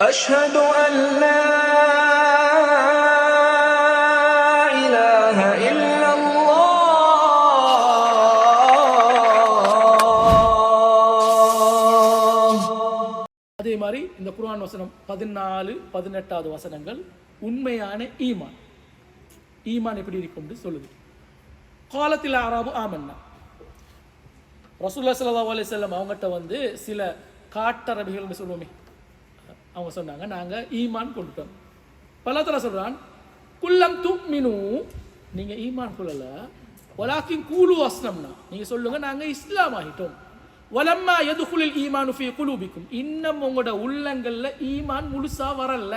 أشهد أن لا إله إلا الله அதே மாதிரி இந்த குர்ஆன் வசனம் பதினாலு பதினெட்டாவது வசனங்கள் உண்மையான ஈமான் ஈமான் எப்படி இருக்கும்னு சொல்லுது காலத்தில் ஆறாபு ஆமன்னா ரசூல்லா ஸல்லல்லாஹு அலைஹி வஸல்லம் அவங்ககிட்ட வந்து சில காட்டரபிகள்னு சொல்லுவோமே அவங்க சொன்னாங்க நாங்கள் ஈமான் கொண்டுட்டோம். பலத்தில் சொல்கிறான் குல்லம் துக்மினு நீங்கள் ஈமான் கொள்ளல. ஒலாக்கின் கூலு அஸ்னம்னா நீங்கள் சொல்லுங்கள் நாங்கள் இஸ்லாம் ஆகிட்டோம். வலம்மா எதுகுலில் ஈமான் ஃபி குலூபிக்கும். இன்னும் உங்களோட உள்ளங்களில் ஈமான் முழுசா வரல.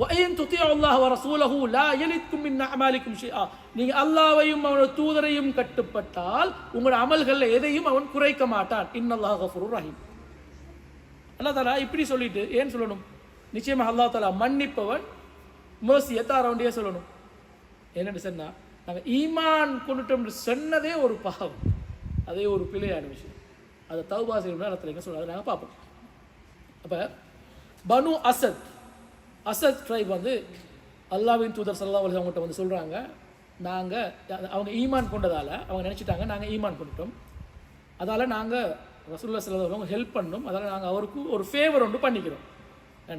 வயன் துத்தி அல்லாஹ் வர சூலஹூ லா எலிக்கும் மின் அமாலிக்கும் ஷியா நீங்கள் அல்லாவையும் அவனோட தூதரையும் கட்டுப்பட்டால் உங்களோட அமல்களில் எதையும் அவன் குறைக்க மாட்டான். இன்னல்லாஹ் கஃபூருர் ரஹீம். அல்லா தாலா இப்படி சொல்லிட்டு ஏன் சொல்லணும்? நிச்சயமாக அல்லாஹ் தாலா மன்னிப்பவன் மேர்சியை தாரவண்டியே சொல்லணும். என்னென்னு சொன்னால் நாங்கள் ஈமான் கொண்டுட்டோம்னு சொன்னதே ஒரு பாவம். அதே ஒரு பிழையான விஷயம். அதை தௌபா செய்யணும்னா இடத்துல சொல்ல அதை நாங்கள் பார்ப்போம். அப்போ பனு அசத் அசத் ட்ரைப் வந்து அல்லாவின் தூதர் சல்லா அலி அவங்ககிட்ட வந்து சொல்கிறாங்க நாங்கள் அவங்க ஈமான் கொண்டதால் அவங்க நினச்சிட்டாங்க நாங்கள் ஈமான் கொண்டுட்டோம். அதால் நாங்கள் ரசூல்லா சிலவங்க ஹெல்ப் பண்ணும். அதனால் நாங்கள் அவருக்கு ஒரு ஃபேவர் ஒன்று பண்ணிக்கிறோம்.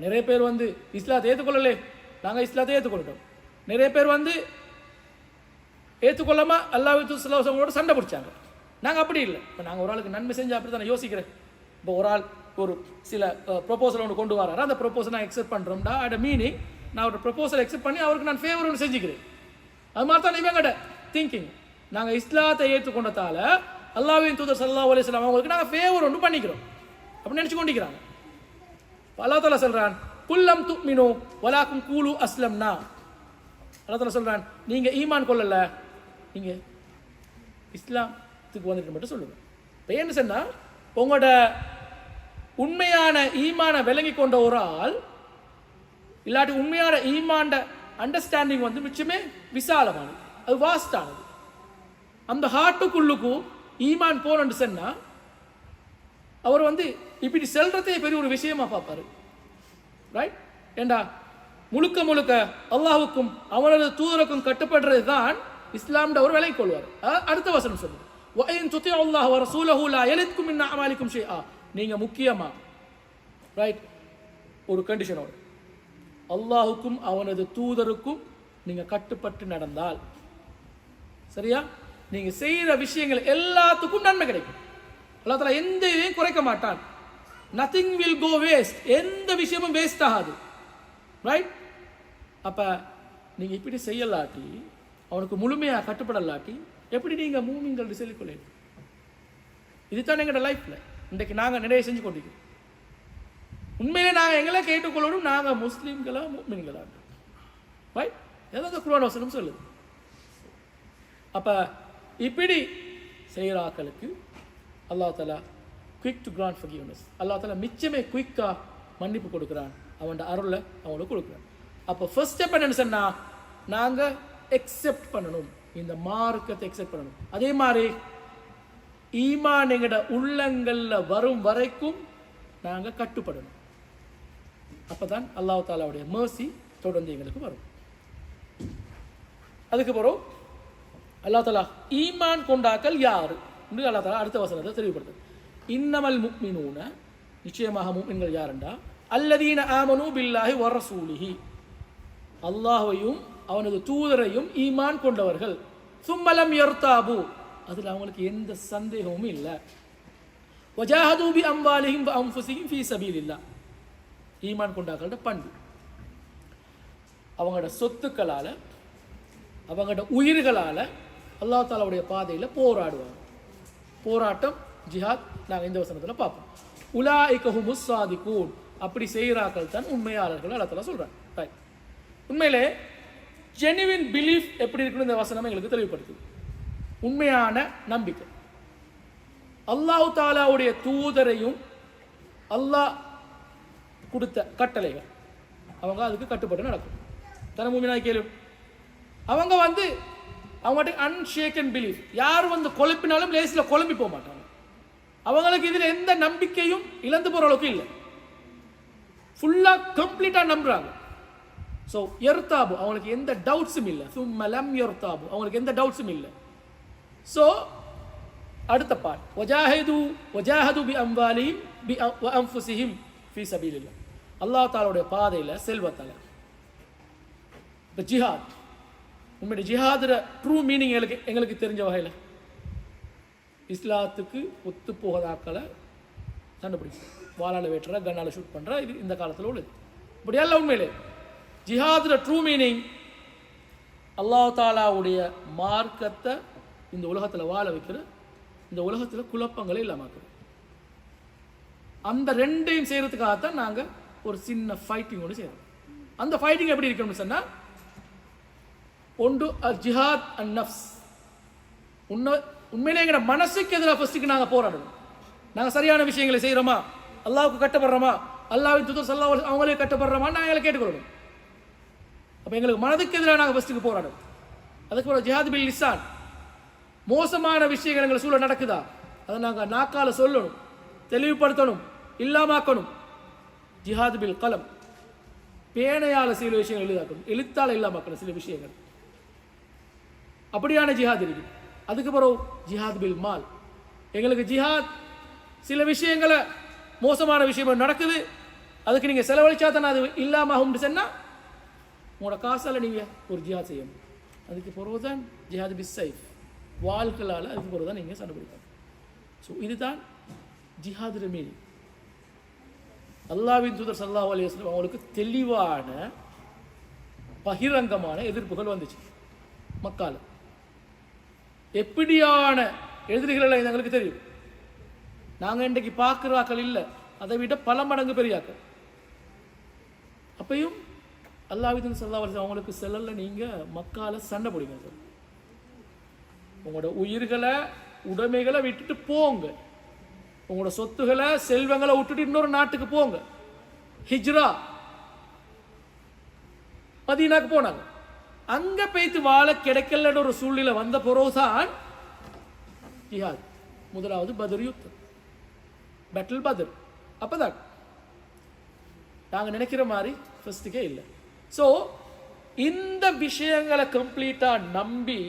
நிறைய பேர் வந்து இஸ்லாத்தை ஏற்றுக்கொள்ளலே நாங்கள் இஸ்லாத்தை ஏற்றுக்கொள்ளட்டோம் நிறைய பேர் வந்து ஏற்றுக்கொள்ளாம அல்லாஹ் சிலவசங்களோட சண்டை பிடிச்சாங்க. நாங்கள் அப்படி இல்லை. இப்போ நாங்கள் ஒரு ஆளுக்கு நன்மை செஞ்சு அப்படி தான் யோசிக்கிறேன். இப்போ ஒரு ஆள் ஒரு சில ப்ரொப்போசல் ஒன்று கொண்டு வராரு. அந்த ப்ரொப்போசல் நான் எக்ஸெப்ட் பண்ணுறோம்டா அட் மீனிங் நான் ஒரு ப்ரொப்போசல் எக்ஸெப்ட் பண்ணி அவருக்கு நான் ஃபேவர் ஒன்று செஞ்சுக்கிறேன். அது மாதிரி தான் இவங்கட திங்கிங் நாங்கள் இஸ்லாத்தை ஏற்றுக்கொண்டதால அல்லாவின் தூதர் சல்லா அலிஸ்லாம் அவங்களுக்கு நாங்கள் ஃபேவர் ஒன்று பண்ணிக்கிறோம். அப்படின்னு நினச்சி கொண்டிருக்கிறாங்க. அல்லா தாலா சொல்கிறான் குல்லம் துக்மினு வலாக்கும் கூலு அஸ்லம்னா. அல்லா தாலா சொல்கிறான் நீங்கள் ஈமான் கொள்ளலை நீங்கள் இஸ்லாத்துக்கு வந்துட்டு மட்டும் சொல்லுங்கள் இப்போ என்ன சொன்னால் உங்களோட உண்மையான ஈமான விளங்கி கொண்ட ஒரு ஆள் இல்லாட்டி உண்மையான ஈமாண்ட அண்டர்ஸ்டாண்டிங் வந்து மிச்சமே விசாலமானது அது வாஸ்டானது அந்த ஹார்ட்டுக்குள்ளுக்கும் ஈமான் போனன்னு சொன்னால் அவர் வந்து இப்படி செல்றதே பெரிய ஒரு விஷயமா பார்ப்பாரு. ரைட் ஏண்டா முழுக்க முழுக்க அல்லாஹுக்கும் அவனது தூதருக்கும் கட்டுப்படுறது தான் இஸ்லாம்ட ஒரு விலை கொள்வார். அடுத்த வசனம் சொல்லுது வயின் துத்தி அல்லாஹ் வர சூலஹூலா எலித்கும் இன்ன அமாலிக்கும் ஷே நீங்க முக்கியமா ரைட் ஒரு கண்டிஷனோடு அல்லாஹுக்கும் அவனது தூதருக்கும் நீங்க கட்டுப்பட்டு நடந்தால். சரியா? நீங்கள் செய்கிற விஷயங்கள் எல்லாத்துக்கும் நன்மை கிடைக்கும். அல்லா தலா எந்த இதையும் குறைக்க மாட்டான். நத்திங் வில் கோ வேஸ்ட் எந்த விஷயமும் வேஸ்ட் ஆகாது. ரைட் அப்போ நீங்கள் இப்படி செய்யலாட்டி அவனுக்கு முழுமையாக கட்டுப்படலாட்டி எப்படி நீங்கள் மூமிங்கள் சொல்லிக்கொள்ள இதுதான் எங்களோட லைஃப்பில் இன்றைக்கு நாங்கள் நிறைய செஞ்சு கொண்டிருக்கிறோம். உண்மையிலே நாங்கள் எங்களை கேட்டுக்கொள்ளணும். நாங்கள் முஸ்லீம்களா மூமின்களா? ரைட் ஏதாவது குரான் வசனம் சொல்லுது. அப்போ இப்படி செய்கிற ஆக்களுக்கு தலா குயிக் டு கிராண்ட் forgiveness. அல்லாஹ் தலா மிச்சமே குயிக்காக மன்னிப்பு கொடுக்குறான். அவனோட அருளை அவனுக்கு கொடுக்குறான். அப்போ ஃபர்ஸ்ட் ஸ்டெப் என்னன்னு சொன்னால் நாங்கள் எக்ஸெப்ட் பண்ணணும். இந்த மார்க்கத்தை எக்ஸெப்ட் பண்ணணும். அதே மாதிரி ஈமான் எங்கட உள்ளங்களில் வரும் வரைக்கும் நாங்கள் கட்டுப்படணும். அப்பதான் அல்லாஹ் தாலாவுடைய மேர்சி தொடர்ந்து எங்களுக்கு வரும். அதுக்கு பிறகு அல்லா தலா ஈமான் கொண்டாக்கள் யாரு? என்று அல்லா தலா அடுத்த வசனத்தை தெளிவுபடுத்து இன்னமல் முக்மினூன நிச்சயமாக முக்மின்கள் யாருண்டா? அல்லதீன ஆமனு பில்லாஹி வரசூலிஹி அல்லாஹையும் அவனது தூதரையும் ஈமான் கொண்டவர்கள். சும்மலம் யர்தாபு. அதில் அவங்களுக்கு எந்த சந்தேகமும் இல்லை. வஜாஹதூபி அம்பாலிஹிம் அம்வாலிஹிம் ஃபீ சபீல் இல்லா ஈமான் கொண்டாக்களோட பண்பு. அவங்களோட சொத்துக்களால அவங்களோட உயிர்களால அல்லா தாலாவுடைய பாதையில் போராடுவாங்க. போராட்டம் ஜிஹாத் நாங்கள் இந்த வசனத்தில் பார்ப்போம். உலா இக்கஹு முஸ்ஸாதி கூட் அப்படி செய்கிறாக்கள் தான் உண்மையாளர்கள் அல்லா தாலா சொல்கிறாங்க ரைட். உண்மையிலே ஜெனுவின் பிலீஃப் எப்படி இருக்குன்னு இந்த வசனம் எங்களுக்கு தெளிவுபடுத்துது. உண்மையான நம்பிக்கை. அல்லாஹு தாலாவுடைய தூதரையும் அல்லாஹ் கொடுத்த கட்டளைகள். அவங்க அதுக்கு கட்டுப்பட்டு நடக்கும். தன மூமினாய் கேளு. அவங்க வந்து அவங்ககிட்ட அன்ஷேக்கன் பிலீஃப் யார் வந்து குழப்பினாலும் லேசில் குழம்பி போக மாட்டாங்க. அவங்களுக்கு இதில் எந்த நம்பிக்கையும் இழந்து போகிற அளவுக்கு இல்லை. ஃபுல்லாக கம்ப்ளீட்டாக நம்புறாங்க. ஸோ எர்தாபு அவங்களுக்கு எந்த டவுட்ஸும் இல்லை. சும்மலம் எர்தாபு அவங்களுக்கு எந்த டவுட்ஸும் இல்லை. ஸோ அடுத்த பாட் ஒஜாஹிது ஒஜாஹது பி அம்வாலிம் பி அம்ஃபுசிஹிம் ஃபி சபீலில்லா அல்லாஹ் தாலோடைய பாதையில் செல்வத்தால். இப்போ ஜிஹாத் உங்களுடைய ஜிஹாதுற ட்ரூ மீனிங் எங்களுக்கு எங்களுக்கு தெரிஞ்ச வகையில். இஸ்லாத்துக்கு ஒத்து போகதாக்களை கண்டுபிடிக்கும். வாழால் வெட்டுற கண்ணால் ஷூட் பண்ணுற இது இந்த காலத்தில் உள்ளது. இப்படியெல்லாம் உண்மையிலே. ஜிஹாதில் ட்ரூ மீனிங் அல்லாஹ் தாலாவுடைய மார்க்கத்தை இந்த உலகத்தில் வாழ வைக்கிற இந்த உலகத்தில் குழப்பங்களே இல்லாமல் அந்த ரெண்டையும் செய்கிறதுக்காகத்தான் நாங்கள் ஒரு சின்ன ஃபைட்டிங் ஒன்று செய்கிறோம் அந்த ஃபைட்டிங் எப்படி இருக்கணும்னு சொன்னால் ஒன்று அல் ஜிஹாத் அண்ட் நஃப்ஸ். உண்மை உண்மையிலே எங்களோட மனசுக்கு எதிராக ஃபஸ்ட்டுக்கு நாங்கள் போராடணும் நாங்கள் சரியான விஷயங்களை செய்கிறோமா அல்லாவுக்கு கட்டப்படுறோமா? அல்லாவின் துதர் சல்லா அவங்களே கட்டப்படுறோமா? நாங்கள் கேட்டுக்கொள்ளணும் அப்போ எங்களுக்கு மனதுக்கு எதிராக நாங்கள் ஃபஸ்ட்டுக்கு போராடணும் அதுக்கு ஜிஹாத் பில் லிசான். மோசமான விஷயங்கள் எங்களை சூழல் நடக்குதா? அதை நாங்கள் நாக்கால சொல்லணும் தெளிவுபடுத்தணும் இல்லாமாக்கணும். ஜிஹாத் பில் கலம். பேனையால் சில விஷயங்கள் எளிதாக்கணும். எழுத்தால் இல்லாமாக்கணும் சில விஷயங்கள். அப்படியான ஜிஹாத் இருக்குது. அதுக்கு பிறகு ஜிஹாத் பில் மால் எங்களுக்கு ஜிஹாத் சில விஷயங்களை மோசமான விஷயம் நடக்குது. அதுக்கு நீங்கள் செலவழிச்சா தானே அது இல்லாமல் ஆகும்னு சொன்னால் உங்களோட காசால் நீங்கள் ஒரு ஜிஹாத் செய்யணும். அதுக்கு பிறகு தான் ஜிஹாத் பிஸ் சைஃப் வாழ்க்கையால் அதுக்கு பிறகு தான் நீங்கள் சண்டை பிடிக்கணும். ஸோ இதுதான் ஜிஹாது மீறி அல்லாவின் தூதர் சல்லாஹ் வஸ்லம் அவங்களுக்கு தெளிவான பகிரங்கமான எதிர்ப்புகள் வந்துச்சு. மக்கால. எப்படியான எதிரிகள் எங்களுக்கு தெரியும். நாங்கள் இன்றைக்கு பார்க்குறாக்கள் இல்லை. அதை விட பல மடங்கு பெரியாக்கள். அப்பையும் அல்லாவிதன் சல்லா அவங்களுக்கு செல்லல நீங்கள் மக்கால சண்டை பிடிங்க சார். உங்களோட உயிர்களை உடைமைகளை விட்டுட்டு போங்க. உங்களோட சொத்துகளை செல்வங்களை விட்டுட்டு இன்னொரு நாட்டுக்கு போங்க. ஹிஜ்ரா. மதீனாக்கு போனாங்க. அங்க பேத்து வாழ கிடைக்கலன்னு ஒரு சூழ்நிலை வந்த பிறகுதான் ஜிஹாத் முதலாவது பதர் யுத்தம். பேட்டில் பதர். அப்பதான். நாங்க நினைக்கிற மாதிரி ஃபர்ஸ்ட்டுக்கே இல்லை. ஸோ இந்த விஷயங்களை கம்ப்ளீட்டா நம்பி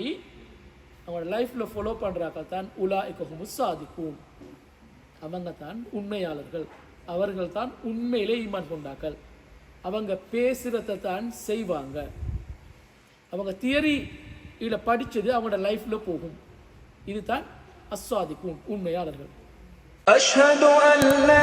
அவங்களோட லைஃப்பில் ஃபாலோ பண்ணுறாக்க தான் உலா இக்கஹுமு சாதிக்கும் அவங்க தான் உண்மையாளர்கள். அவர்கள் தான் உண்மையிலே ஈமான் கொண்டாக்கள் அவங்க பேசுகிறத தான் செய்வாங்க. அவங்க தியரி இதில் படித்தது அவங்களோட லைஃப்பில் போகும். இதுதான் அஸ்வாதிக்கும் உண்மையாளர்கள். அஷ்ஹது அல்லா